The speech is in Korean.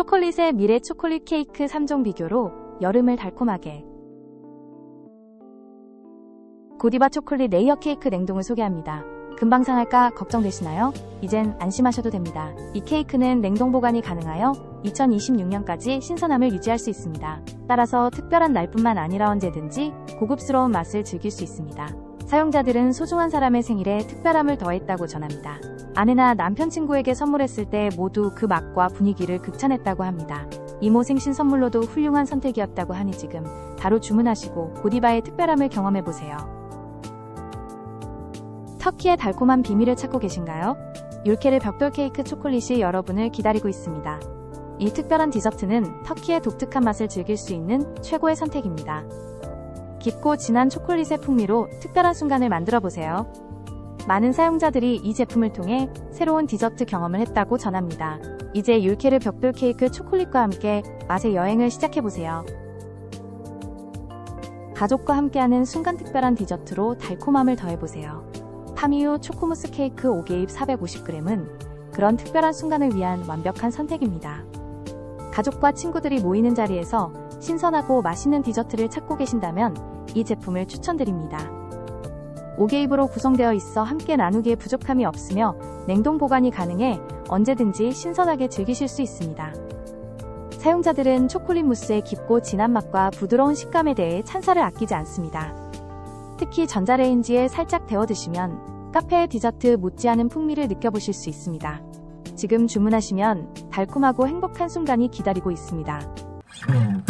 초콜릿의 미래 초콜릿 케이크 3종 비교로 여름을 달콤하게. 고디바 초콜릿 레이어 케이크 냉동을 소개합니다. 금방 상할까 걱정되시나요? 이젠 안심하셔도 됩니다. 이 케이크는 냉동 보관이 가능하여 2026년까지 신선함을 유지할 수 있습니다. 따라서 특별한 날뿐만 아니라 언제든지 고급스러운 맛을 즐길 수 있습니다. 사용자들은 소중한 사람의 생일에 특별함을 더했다고 전합니다. 아내나 남편 친구에게 선물했을 때 모두 그 맛과 분위기를 극찬했다고 합니다. 이모 생신 선물로도 훌륭한 선택이었다고 하니 지금 바로 주문하시고 고디바의 특별함을 경험해보세요. 터키의 달콤한 비밀을 찾고 계신가요? 율케르 벽돌 케이크 초콜릿이 여러분을 기다리고 있습니다. 이 특별한 디저트는 터키의 독특한 맛을 즐길 수 있는 최고의 선택입니다. 깊고 진한 초콜릿의 풍미로 특별한 순간을 만들어 보세요. 많은 사용자들이 이 제품을 통해 새로운 디저트 경험을 했다고 전합니다. 이제 율케르 벽돌 케이크 초콜릿과 함께 맛의 여행을 시작해 보세요. 가족과 함께하는 순간 특별한 디저트로 달콤함을 더해보세요. 파미우 초코무스 케이크 5개입 450g은 그런 특별한 순간을 위한 완벽한 선택입니다. 가족과 친구들이 모이는 자리에서 신선하고 맛있는 디저트를 찾고 계신다면 이 제품을 추천드립니다. 5개입으로 구성되어 있어 함께 나누기에 부족함이 없으며 냉동 보관이 가능해 언제든지 신선하게 즐기실 수 있습니다. 사용자들은 초콜릿 무스의 깊고 진한 맛과 부드러운 식감에 대해 찬사를 아끼지 않습니다. 특히 전자레인지에 살짝 데워 드시면 카페의 디저트 못지않은 풍미를 느껴보실 수 있습니다. 지금 주문하시면 달콤하고 행복한 순간이 기다리고 있습니다. 음.